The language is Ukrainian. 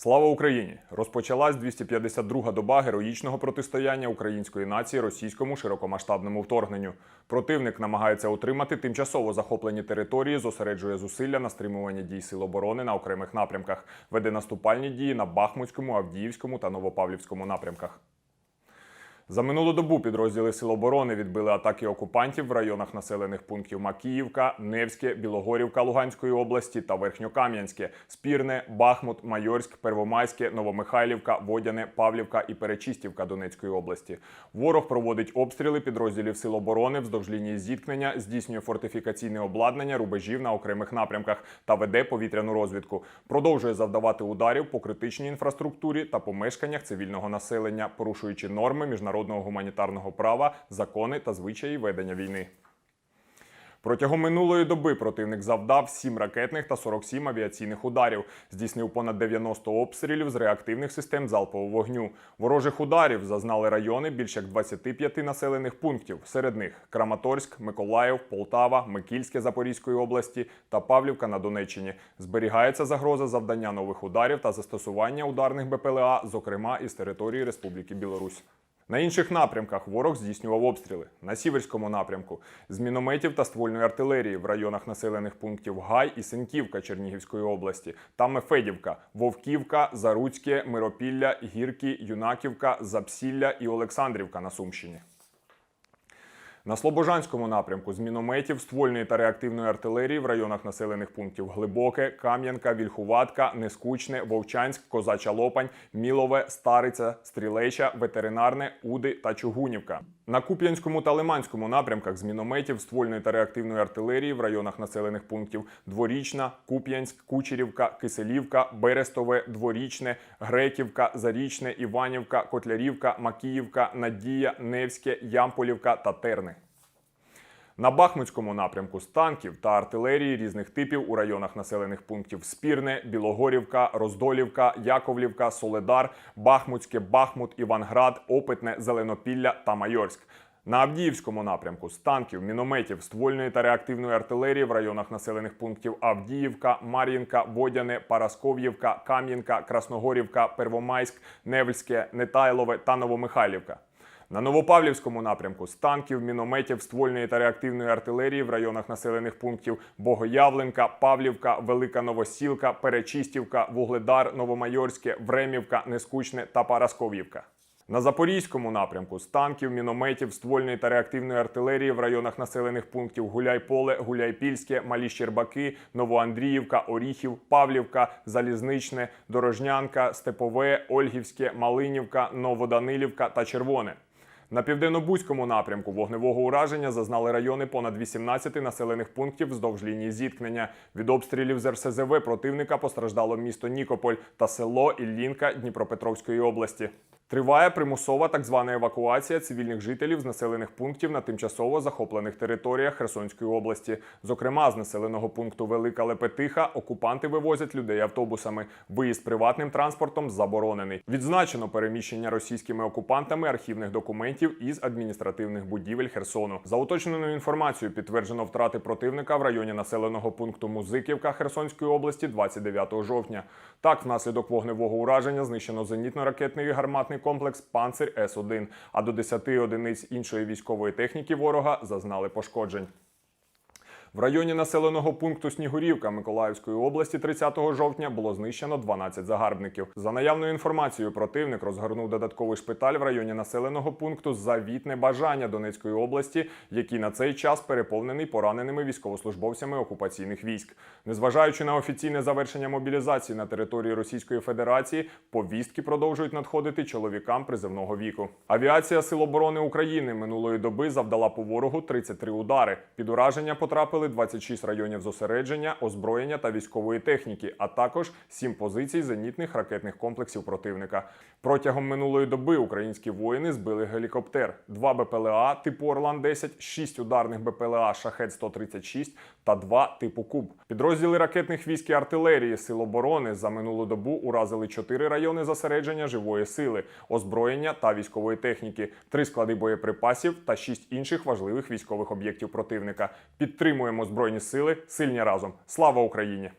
Слава Україні! Розпочалась 252-га доба героїчного протистояння української нації російському широкомасштабному вторгненню. Противник намагається утримати тимчасово захоплені території, зосереджує зусилля на стримуванні дій сил оборони на окремих напрямках, веде наступальні дії на Бахмутському, Авдіївському та Новопавлівському напрямках. За минулу добу підрозділи Сил оборони відбили атаки окупантів в районах населених пунктів Макіївка, Невське, Білогорівка Луганської області та Верхньокам'янське, Спірне, Бахмут, Майорськ, Первомайське, Новомихайлівка, Водяне, Павлівка і Перечистівка Донецької області. Ворог проводить обстріли підрозділів Сил оборони вздовж лінії зіткнення, здійснює фортифікаційне обладнання рубежів на окремих напрямках та веде повітряну розвідку. Продовжує завдавати ударів по критичній інфраструктурі та помешканнях цивільного населення, порушуючи норми міжнародного гуманітарного права, закони та звичаї ведення війни. Протягом минулої доби противник завдав 7 ракетних та 47 авіаційних ударів, здійснив понад 90 обстрілів з реактивних систем залпового вогню. Ворожих ударів зазнали райони більш як 25 населених пунктів. Серед них Краматорськ, Миколаїв, Полтава, Микільське Запорізької області та Павлівка на Донеччині. Зберігається загроза завдання нових ударів та застосування ударних БПЛА, зокрема із території Республіки Білорусь. На інших напрямках ворог здійснював обстріли на сіверському напрямку з мінометів та ствольної артилерії в районах населених пунктів Гай і Синківка Чернігівської області та Мефедівка, Вовківка, Заруцьке, Миропілля, Гірки, Юнаківка, Запсілля і Олександрівка на Сумщині. На Слобожанському напрямку з мінометів, ствольної та реактивної артилерії в районах населених пунктів Глибоке, Кам'янка, Вільхуватка, Нескучне, Вовчанськ, Козача Лопань, Мілове, Стариця, Стрілеча, Ветеринарне, Уди та Чугунівка. На Куп'янському та Лиманському напрямках з мінометів, ствольної та реактивної артилерії в районах населених пунктів Дворічна, Куп'янськ, Кучерівка, Киселівка, Берестове, Дворічне, Греківка, Зарічне, Іванівка, Котлярівка, Макіївка, Надія, Невське, Ямполівка та Терни. На Бахмутському напрямку з танків та артилерії різних типів у районах населених пунктів Спірне, Білогорівка, Роздолівка, Яковлівка, Соледар, Бахмутське, Бахмут, Іванград, Опитне, Зеленопілля та Майорськ. На Авдіївському напрямку з танків, мінометів, ствольної та реактивної артилерії в районах населених пунктів Авдіївка, Мар'їнка, Водяне, Парасков'ївка, Кам'янка, Красногорівка, Первомайськ, Невельське, Нетайлове та Новомихайлівка. На Новопавлівському напрямку з танків, мінометів, ствольної та реактивної артилерії в районах населених пунктів Богоявленка, Павлівка, Велика Новосілка, Перечистівка, Вугледар, Новомайорське, Времівка, Нескучне та Парасков'ївка. На Запорізькому напрямку з танків, мінометів, ствольної та реактивної артилерії в районах населених пунктів Гуляйполе, Гуляйпільське, Малі Щербаки, Новоандріївка, Оріхів, Павлівка, Залізничне, Дорожнянка, Степове, Ольгівське, Малинівка, Новоданилівка та Червоне. На південно-бузькому напрямку вогневого ураження зазнали райони понад 18 населених пунктів вздовж лінії зіткнення. Від обстрілів з РСЗВ противника постраждало місто Нікополь та село Іллінка Дніпропетровської області. Триває примусова так звана евакуація цивільних жителів з населених пунктів на тимчасово захоплених територіях Херсонської області. Зокрема, з населеного пункту Велика Лепетиха окупанти вивозять людей автобусами. Виїзд приватним транспортом заборонений. Відзначено переміщення російськими окупантами архівних документів із адміністративних будівель Херсону. За уточненою інформацією підтверджено втрати противника в районі населеного пункту Музиківка Херсонської області 29 жовтня. Так, внаслідок вогневого ураження знищено зенітно-ракетний гарматний комплекс Панцир С-1, а до 10 одиниць іншої військової техніки ворога зазнали пошкоджень. В районі населеного пункту Снігурівка Миколаївської області 30 жовтня було знищено 12 загарбників. За наявною інформацією, противник розгорнув додатковий шпиталь в районі населеного пункту Завітне бажання Донецької області, який на цей час переповнений пораненими військовослужбовцями окупаційних військ. Незважаючи на офіційне завершення мобілізації на території Російської Федерації, повістки продовжують надходити чоловікам призивного віку. Авіація Сил оборони України минулої доби завдала по ворогу 33 удари. Під ураження потрапили 26 районів зосередження, озброєння та військової техніки, а також 7 позицій зенітних ракетних комплексів противника. Протягом минулої доби українські воїни збили гелікоптер, 2 БПЛА типу Орлан-10, 6 ударних БПЛА Шахет-136 та два типу Куб. Підрозділи ракетних військ і артилерії Сил оборони за минулу добу уразили чотири райони зосередження живої сили, озброєння та військової техніки, три склади боєприпасів та шість інших важливих військових об'єктів противника. Підтримуємо збройні сили, сильні разом. Слава Україні!